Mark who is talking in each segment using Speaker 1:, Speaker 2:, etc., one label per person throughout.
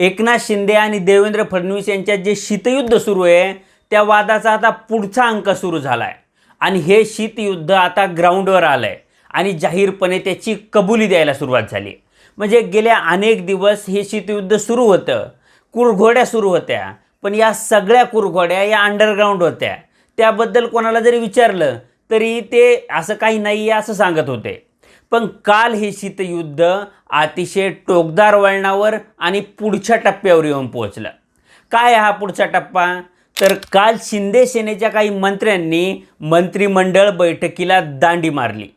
Speaker 1: एकनाथ शिंदे आणि देवेंद्र फडणवीस यांच्यात जे शीतयुद्ध सुरू आहे त्या वादाचा आता पुढचा अंक सुरू झाला आहे आणि हे शीतयुद्ध आता ग्राउंडवर आलं आहे आणि जाहीरपणे त्याची कबुली द्यायला सुरुवात झाली. म्हणजे गेल्या अनेक दिवस हे शीतयुद्ध सुरू होतं. कुरघोड्या सुरू होत्या. पण या सगळ्या कुरघोड्या या अंडरग्राऊंड होत्या. त्याबद्दल कोणाला जरी विचारलं तरी ते असं काही नाही आहे असं सांगत होते. पण काल हे शीतयुद्ध अतिशय टोकदार वळणावर आणि पुढच्या टप्प्यावर येऊन पोहोचलं. काय हा पुढचा टप्पा? तर काल शिंदे सेनेच्या काही मंत्र्यांनी मंत्रिमंडळ बैठकीला दांडी मारली.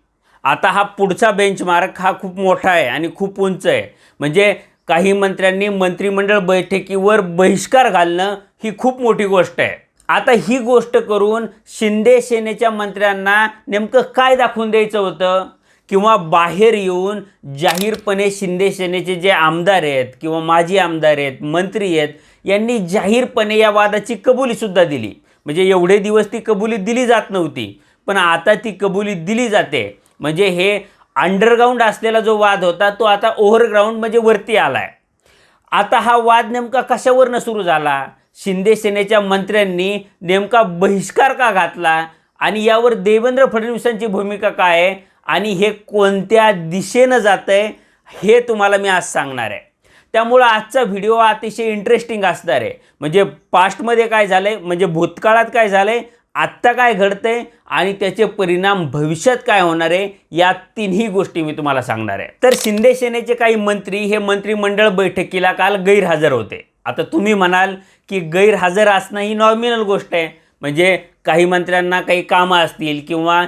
Speaker 1: आता हा पुढचा बेंचमार्क हा खूप मोठा आहे आणि खूप उंच आहे. म्हणजे काही मंत्र्यांनी मंत्रिमंडळ बैठकीवर बहिष्कार घालणं ही खूप मोठी गोष्ट आहे. आता ही गोष्ट करून शिंदे सेनेच्या मंत्र्यांना नेमकं काय दाखवून द्यायचं होतं? किंवा बाहेर येऊन जाहीरपणे शिंदे सेनेचे जे आमदार आहेत किंवा माजी आमदार आहेत मंत्री आहेत यांनी जाहीरपणे या वादाची कबुलीसुद्धा दिली. म्हणजे एवढे दिवस ती कबुली दिली जात नव्हती पण आता ती कबुली दिली जाते. म्हणजे हे अंडरग्राऊंड असलेला जो वाद होता तो आता ओव्हरग्राऊंड म्हणजे वरती आला आहे आता हा वाद नेमका कशावरनं सुरू झाला? शिंदे सेनेच्या मंत्र्यांनी नेमका बहिष्कार का घातला? आणि यावर देवेंद्र फडणवीसांची भूमिका काय आहे? आणि हे कोणत्या दिशेनं जात आहे हे तुम्हाला मी आज सांगणार आहे. त्यामुळं आजचा व्हिडिओ अतिशय इंटरेस्टिंग असणार आहे. म्हणजे पास्टमध्ये काय झालं आहे म्हणजे भूतकाळात काय झालं आहे आत्ता काय घडतंय आणि त्याचे परिणाम भविष्यात काय होणार आहे या तिन्ही गोष्टी मी तुम्हाला सांगणार आहे. तर शिंदे सेनेचे काही मंत्री हे मंत्रिमंडळ बैठकीला काल गैरहजर होते. आता तुम्ही म्हणाल की गैरहजर असणं ही नॉर्मिनल गोष्ट आहे. म्हणजे काही मंत्र्यांना काही कामं असतील किंवा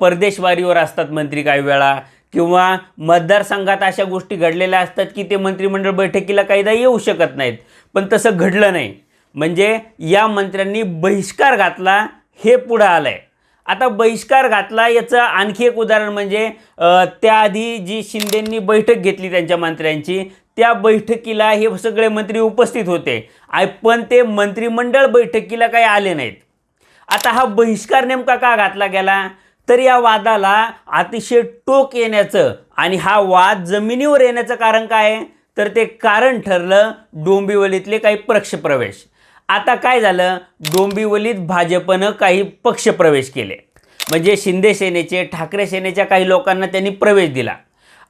Speaker 1: परदेशवारीवर असतात मंत्री काही वेळा किंवा मतदारसंघात अशा गोष्टी घडलेल्या असतात की ते मंत्रिमंडळ बैठकीला कायदा येऊ शकत नाहीत. पण तसं घडलं नाही. म्हणजे या मंत्र्यांनी बहिष्कार घातला हे पुढं आलं आहे आता बहिष्कार घातला याचं आणखी एक उदाहरण म्हणजे त्याआधी जी शिंदेंनी बैठक घेतली त्यांच्या मंत्र्यांची त्या बैठकीला हे सगळे मंत्री उपस्थित होते. आय- पण ते मंत्रिमंडळ बैठकीला काही आले नाहीत. आता हा बहिष्कार नेमका का घातला गेला? तर या वादाला अतिशय टोक येण्याचं आणि हा वाद जमिनीवर येण्याचं कारण काय? आहे तर ते कारण ठरलं डोंबिवलीतले काही पक्षप्रवेश. आता काय झालं? डोंबिवलीत भाजपनं काही पक्षप्रवेश केले. म्हणजे शिंदे सेनेचे ठाकरे सेनेच्या काही लोकांना त्यांनी प्रवेश दिला.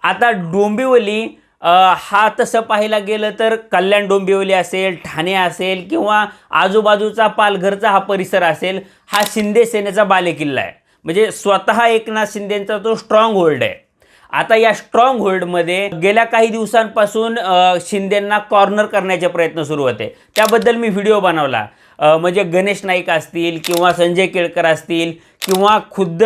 Speaker 1: आता डोंबिवली हा तसं पाहायला गेलं तर कल्याण डोंबिवली असेल ठाणे असेल किंवा आजूबाजूचा पालघरचा हा परिसर असेल हा शिंदे सेनेचा बालेकिल्ला आहे. म्हणजे स्वतः एकनाथ शिंदेचा तो स्ट्रॉंग होल्ड आहे. आता या स्ट्रॉंग होल्डमध्ये गेल्या काही दिवसांपासून शिंदेंना कॉर्नर करण्याचे प्रयत्न सुरू होते. त्याबद्दल मी व्हिडिओ बनवला. म्हणजे गणेश नाईक असतील किंवा संजय केळकर असतील किंवा खुद्द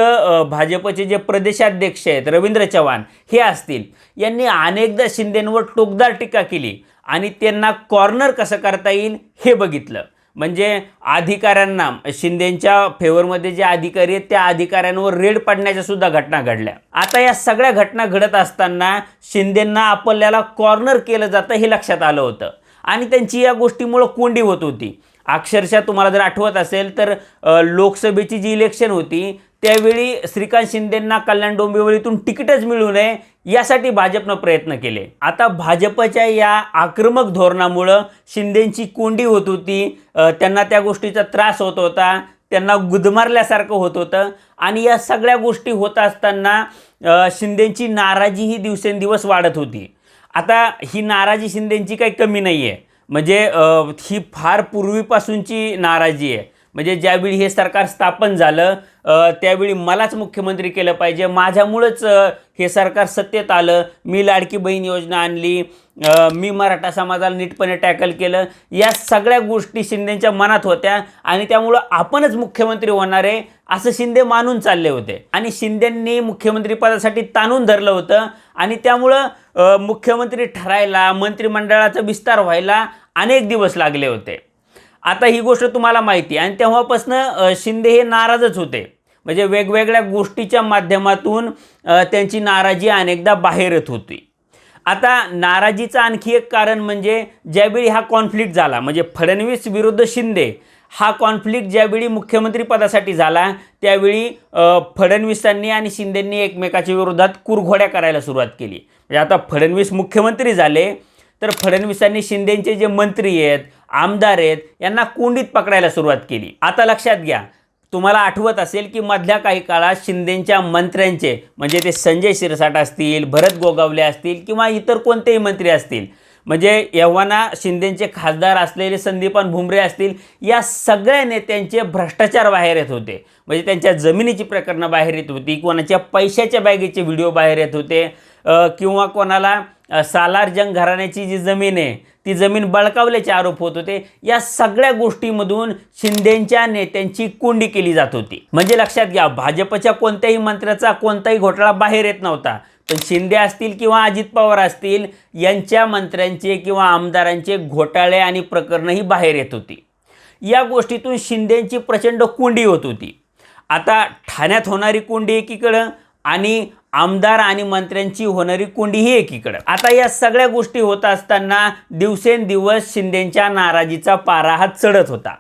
Speaker 1: भाजपचे जे प्रदेशाध्यक्ष आहेत रवींद्र चव्हाण हे असतील. यांनी अनेकदा शिंदेंवर टोकदार टीका केली आणि त्यांना कॉर्नर कसं करता येईल हे बघितलं. म्हणजे अधिकाऱ्यांना शिंदेच्या फेवरमध्ये जे अधिकारी आहेत त्या अधिकाऱ्यांवर रेड पडण्याच्या सुद्धा घटना घडल्या. आता या सगळ्या घटना घडत असताना शिंदेंना आपल्याला कॉर्नर केलं जातं हे लक्षात आलं होतं. आणि त्यांची या गोष्टीमुळं कोंडी होत होती. अक्षरशः तुम्हाला जर आठवत असेल तर लोकसभेची जी इलेक्शन होती त्यावेळी श्रीकांत शिंदेंना कल्याण डोंबिवलीतून तिकीटच मिळू नये यासाठी भाजपनं प्रयत्न केले. आता भाजपच्या या आक्रमक धोरणामुळं शिंदेंची कोंडी होत होती. त्यांना त्या गोष्टीचा त्रास होत होता. त्यांना गुदमारल्यासारखं होत होतं. आणि या सगळ्या गोष्टी होत असताना शिंदेंची नाराजी ही दिवसेंदिवस वाढत होती. आता ही नाराजी शिंदेंची काही कमी नाही आहे म्हणजे ही फार पूर्वीपासूनची नाराजी आहे. म्हणजे ज्यावेळी हे सरकार स्थापन झालं त्यावेळी मलाच मुख्यमंत्री केलं पाहिजे. माझ्यामुळंच हे सरकार सत्तेत आलं. मी लाडकी बहीण योजना आणली. मी मराठा समाजाला नीटपणे टॅकल केलं. या सगळ्या गोष्टी शिंदेच्या मनात होत्या आणि त्यामुळं आपणच मुख्यमंत्री होणार आहे असं शिंदे मानून चालले होते. आणि शिंदेंनी मुख्यमंत्रीपदासाठी ताणून धरलं होतं आणि त्यामुळं मुख्यमंत्री ठरायला मंत्रिमंडळाचा विस्तार व्हायला अनेक दिवस लागले होते. आता ही गोष्ट तुम्हाला माहिती आहे. आणि तेव्हापासनं शिंदे हे नाराजच होते. म्हणजे वेगवेगळ्या गोष्टीच्या माध्यमातून त्यांची नाराजी अनेकदा बाहेर येत होती. आता नाराजीचं आणखी एक कारण म्हणजे ज्यावेळी हा कॉन्फ्लिक्ट झाला म्हणजे फडणवीस विरुद्ध शिंदे हा कॉन्फ्लिक्ट ज्यावेळी मुख्यमंत्री पदासाठी झाला त्यावेळी फडणवीसांनी आणि शिंदेंनी एकमेकाच्या विरोधात कुरघोड्या करायला सुरुवात केली. म्हणजे आता फडणवीस मुख्यमंत्री झाले तर फडणवीसांनी शिंदेचे जे मंत्री आहेत आमदार आहेत यांना कोंडीत पकडायला सुरुवात केली. आता लक्षात घ्या तुम्हाला आठवत असेल की मधल्या काही काळात शिंदेच्या मंत्र्यांचे म्हणजे ते संजय शिरसाट असतील भरत गोगावले असतील किंवा इतर कोणतेही मंत्री असतील म्हणजे यव्हाना शिंदेचे खासदार असलेले संदीपान भुमरे असतील या सगळ्या नेत्यांचे भ्रष्टाचार बाहेर येत होते. म्हणजे त्यांच्या जमिनीची प्रकरणं बाहेर येत होती कोणाच्या पैशाच्या बॅगेचे व्हिडिओ बाहेर येत होते किंवा कोणाला सालारजंग सालार जंग घराण्याची जी जमीन आहे ती जमीन बळकावल्याचे आरोप होत होते. या सगळ्या गोष्टीमधून शिंदेच्या नेत्यांची कोंडी केली जात होती. म्हणजे लक्षात घ्या भाजपच्या कोणत्याही मंत्र्याचा कोणताही घोटाळा बाहेर येत नव्हता. शिंदे असतील किंवा अजित पवार असतील यांच्या मंत्र्यांचे किंवा आमदारांचे घोटाळे आणि प्रकरणंही बाहेर येत होती. या गोष्टीतून शिंदेंची प्रचंड कोंडी होत होती. आता ठाण्यात होणारी कोंडी एकीकडं आणि आमदार आणि मंत्र्यांची होणारी कोंडी ही एकीकडं. आता या सगळ्या गोष्टी होत असताना दिवसेंदिवस शिंदेच्या नाराजीचा पारा हा चढत होता.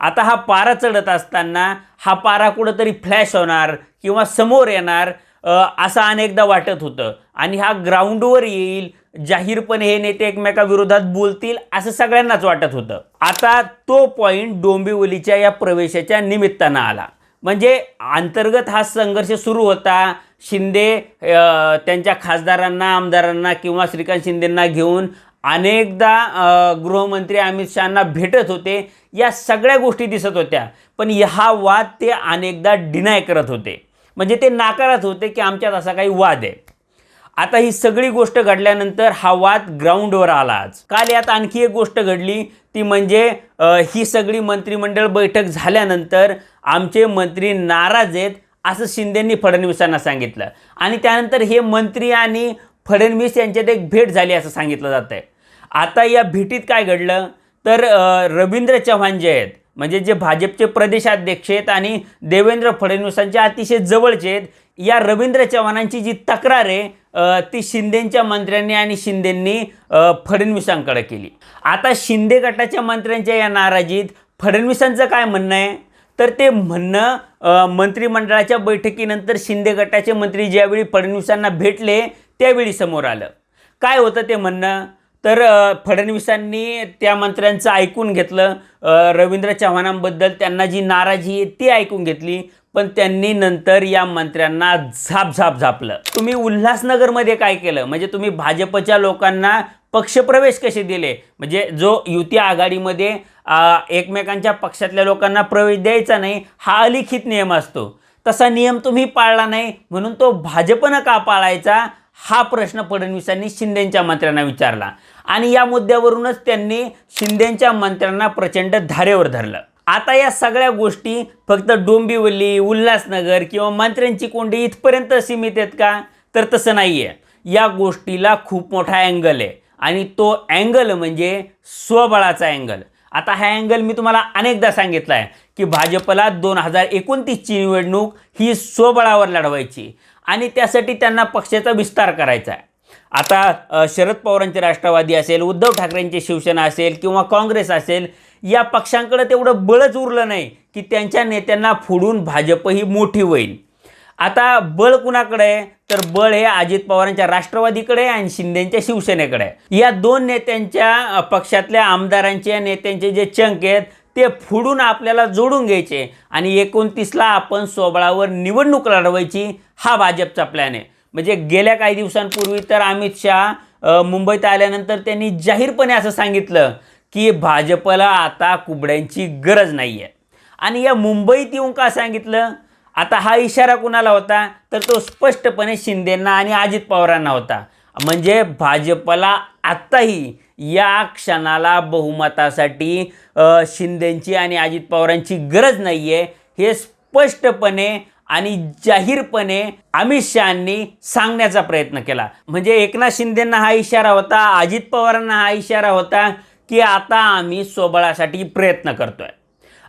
Speaker 1: आता हा पारा चढत असताना हा पारा कुठंतरी फ्लॅश होणार किंवा समोर येणार असं अनेकदा वाटत होतं. आणि हा ग्राउंडवर येईल जाहीरपणे हे नेते एकमेकाविरोधात बोलतील असं सगळ्यांनाच वाटत होतं. आता तो पॉईंट डोंबिवलीच्या या प्रवेशाच्या निमित्तानं आला. म्हणजे अंतर्गत हा संघर्ष सुरू होता. शिंदे त्यांच्या खासदारांना आमदारांना किंवा श्रीकांत शिंदेंना घेऊन अनेकदा गृहमंत्री अमित शहाना भेटत होते. या सगळ्या गोष्टी दिसत होत्या. पण हा वाद ते अनेकदा डिनाय करत होते. म्हणजे ते नाकारत होते की आमच्यात असा काही वाद आहे. आता ही सगळी गोष्ट घडल्यानंतर हा वाद ग्राउंडवर आला आज. काल यात आणखी एक गोष्ट घडली ती म्हणजे ही सगळी मंत्रिमंडळ बैठक झाल्यानंतर आमचे मंत्री नाराज आहेत असं शिंदेंनी फडणवीसांना सांगितलं. आणि त्यानंतर हे मंत्री आणि फडणवीस यांच्यात एक भेट झाली असं सांगितलं जात आहे आता या भेटीत काय घडलं? तर रवींद्र चव्हाण जे आहेत म्हणजे जे भाजपचे प्रदेशाध्यक्ष आहेत आणि देवेंद्र फडणवीसांचे अतिशय जवळचे आहेत या रवींद्र चव्हाणांची जी तक्रार आहे ती शिंदेंच्या मंत्र्यांनी आणि शिंदेंनी फडणवीसांकडे केली. आता शिंदे गटाच्या मंत्र्यांच्या या नाराजीत फडणवीसांचं काय म्हणणं आहे? तर ते म्हणणं मंत्रिमंडळाच्या बैठकीनंतर शिंदे गटाचे मंत्री ज्यावेळी फडणवीसांना भेटले त्यावेळी समोर आलं. काय होतं ते म्हणणं? तर फडणवीसांनी त्या मंत्र्यांचं ऐकून घेतलं. रवींद्र चव्हाणांबद्दल त्यांना जी नाराजी आहे ती ऐकून घेतली. पण त्यांनी नंतर या मंत्र्यांना झाप झाप झापलं. तुम्ही उल्हासनगरमध्ये काय केलं? म्हणजे तुम्ही भाजपच्या लोकांना पक्षप्रवेश कसे दिले? म्हणजे जो युती आघाडीमध्ये एकमेकांच्या पक्षातल्या लोकांना प्रवेश द्यायचा नाही हा अलिखित नियम असतो. तसा नियम तुम्ही पाळला नाही म्हणून तो भाजपनं का पाळायचा? हा प्रश्न फडणवीसांनी शिंदेंच्या मंत्र्यांना विचारला. आणि या मुद्द्यावरूनच त्यांनी शिंदेच्या मंत्र्यांना प्रचंड धारेवर धरलं. आता या सगळ्या गोष्टी फक्त डोंबिवली उल्हासनगर किंवा मंत्र्यांची कोंडी इथपर्यंत सीमित आहेत का? तर तसं नाही आहे या गोष्टीला खूप मोठा अँगल आहे. आणि तो अँगल म्हणजे स्वबळाचा अँगल आता हा अँगल मी तुम्हाला अनेकदा सांगितला आहे की भाजपला दोन हजार एकोणतीसची निवडणूक ही स्वबळावर लढवायची. आणि त्यासाठी त्यांना पक्षाचा विस्तार करायचा आहे. आता शरद पवारांचे राष्ट्रवादी असेल उद्धव ठाकरेंची शिवसेना असेल किंवा काँग्रेस असेल या पक्षांकडे तेवढं बळच उरलं नाही की त्यांच्या नेत्यांना फोडून भाजप ही मोठी होईल. आता बळ कुणाकडे आहे? तर बळ हे अजित पवारांच्या राष्ट्रवादीकडे आहे आणि शिंदेच्या शिवसेनेकडे आहे. या दोन नेत्यांच्या पक्षातल्या आमदारांचे नेत्यांचे जे चंक आहेत ते फोडून आपल्याला जोडून घ्यायचे आणि एकोणतीसला आपण सोबळावर निवडणूक लढवायची हा भाजपचा प्लॅन आहे. म्हणजे गेल्या काही दिवसांपूर्वी तर अमित शहा मुंबईत आल्यानंतर त्यांनी जाहीरपणे असं सांगितलं की भाजपला आता कुबड्यांची गरज नाही आहे आणि या मुंबईत येऊन का सांगितलं? आता हा इशारा कुणाला होता? तर तो स्पष्टपणे शिंदेंना आणि अजित पवारांना होता. म्हणजे भाजपला आत्ताही या क्षणाला बहुमतासाठी शिंदेंची आणि अजित पवारांची गरज नाही आहे हे स्पष्टपणे आणि जाहीरपणे अमित शहानी सांगण्याचा प्रयत्न केला. म्हणजे एकनाथ शिंदेंना हा इशारा होता अजित पवारांना हा इशारा होता की आता आम्ही सोबळासाठी प्रयत्न करतोय.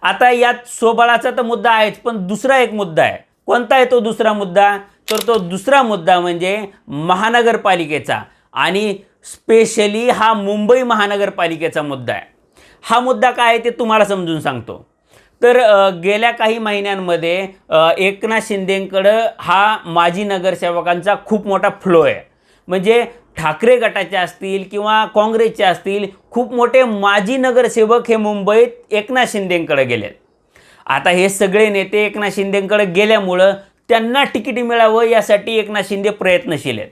Speaker 1: आता यात सोबळाचा तर मुद्दा आहेच पण दुसरा एक मुद्दा आहे. कोणता आहे तो दुसरा मुद्दा? तर तो दुसरा मुद्दा म्हणजे महानगरपालिकेचा. आणि स्पेशली हा मुंबई महानगरपालिकेचा मुद्दा आहे. हा मुद्दा काय आहे ते तुम्हाला समजून सांगतो. तर गेल्या काही महिन्यांमध्ये एकनाथ शिंदेंकडं हा माजी नगरसेवकांचा खूप मोठा फ्लो आहे. म्हणजे ठाकरे गटाचे असतील किंवा काँग्रेसचे असतील खूप मोठे माजी नगरसेवक हे मुंबईत एकनाथ शिंदेंकडे गेलेत. आता हे सगळे नेते एकनाथ शिंदेंकडे गेल्यामुळं त्यांना तिकीट मिळावं यासाठी एकनाथ शिंदे प्रयत्नशील आहेत.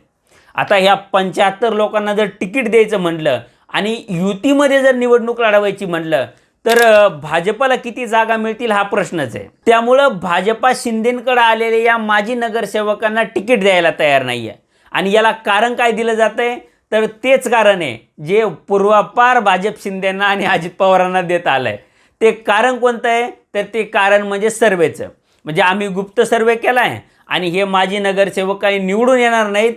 Speaker 1: आता ह्या पंच्याहत्तर लोकांना जर तिकीट द्यायचं म्हटलं आणि युतीमध्ये जर निवडणूक लढवायची म्हटलं तर भाजपला किती जागा मिळतील हा प्रश्नच आहे. त्यामुळं भाजपा शिंदेकडे आलेले या माजी नगरसेवकांना तिकीट द्यायला तयार नाही आहे आणि याला कारण काय दिलं जातं आहे तर तेच कारण आहे जे पूर्वापार भाजप शिंदेंना आणि अजित पवारांना देत आलं आहे ते कारण कोणतं आहे? तर ते कारण म्हणजे सर्वेचं. म्हणजे आम्ही गुप्त सर्वे केला आहे आणि हे माजी नगरसेवक काही निवडून येणार नाहीत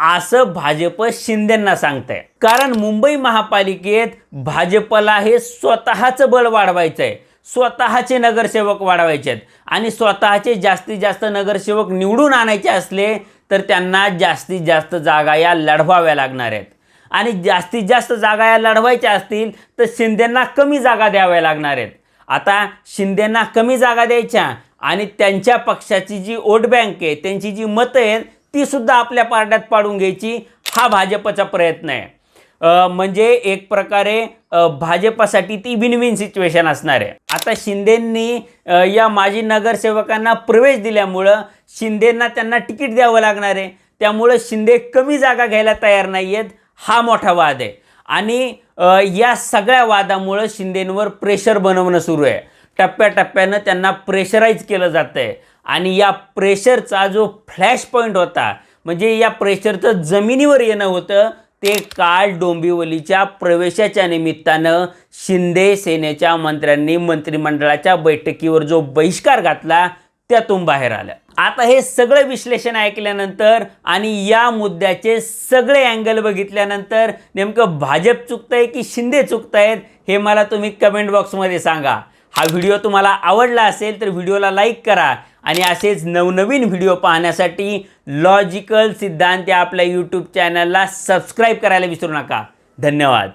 Speaker 1: असं भाजप शिंदेंना सांगतंय. कारण मुंबई महापालिकेत भाजपला हे स्वतःचं बळ वाढवायचं आहे स्वतःचे नगरसेवक वाढवायचे आहेत. आणि स्वतःचे जास्तीत जास्त नगरसेवक निवडून आणायचे असले तर त्यांना जास्तीत जास्त जागा या लढवाव्या लागणार आहेत. आणि जास्तीत जास्त जागा या लढवायच्या असतील तर शिंदेंना कमी जागा द्याव्या लागणार आहेत. आता शिंदेंना कमी जागा द्यायच्या आणि त्यांच्या पक्षाची जी वोट बँक आहे त्यांची जी मतं आहेत ती सुद्धा आपल्या पारड्यात पाडून घ्यायची. हा भाजपचा प्रयत्न आहे. म्हणजे एक प्रकारे भाजपासाठी ती विन विन सिच्युएशन असणार आहे. आता शिंदेंनी या माजी नगरसेवकांना प्रवेश दिल्यामुळं शिंदेंना त्यांना तिकीट द्यावं लागणार आहे. त्यामुळं शिंदे कमी जागा घ्यायला तयार नाही आहेत हा मोठा वाद आहे. आणि या सगळ्या वादामुळं शिंदेंवर प्रेशर बनवणं सुरू आहे. टप्प्याटप्प्यानं त्यांना प्रेशराईज केलं जातं आहे आणि या प्रेशरचा जो फ्लॅश पॉईंट होता म्हणजे या प्रेशरचं जमिनीवर येणं होतं ते काल डोंबिवलीच्या प्रवेशाच्या निमित्तानं शिंदे सेनेच्या मंत्र्यांनी मंत्रिमंडळाच्या बैठकीवर जो बहिष्कार घातला त्यातून बाहेर आलं. आता हे सगळं विश्लेषण ऐकल्यानंतर आणि या मुद्द्याचे सगळे अँगल बघितल्यानंतर नेमकं भाजप चुकतंय की शिंदे चुकतायत हे मला तुम्ही कमेंट बॉक्समध्ये सांगा. हा व्हिडिओ तुम्हाला आवडला असेल तर व्हिडिओला लाईक करा. आणि असेच नवनवीन व्हिडिओ पाहण्यासाठी लॉजिकल सिद्धांत या आपल्या यूट्यूब चॅनलला सबस्क्राईब करायला विसरू नका. धन्यवाद.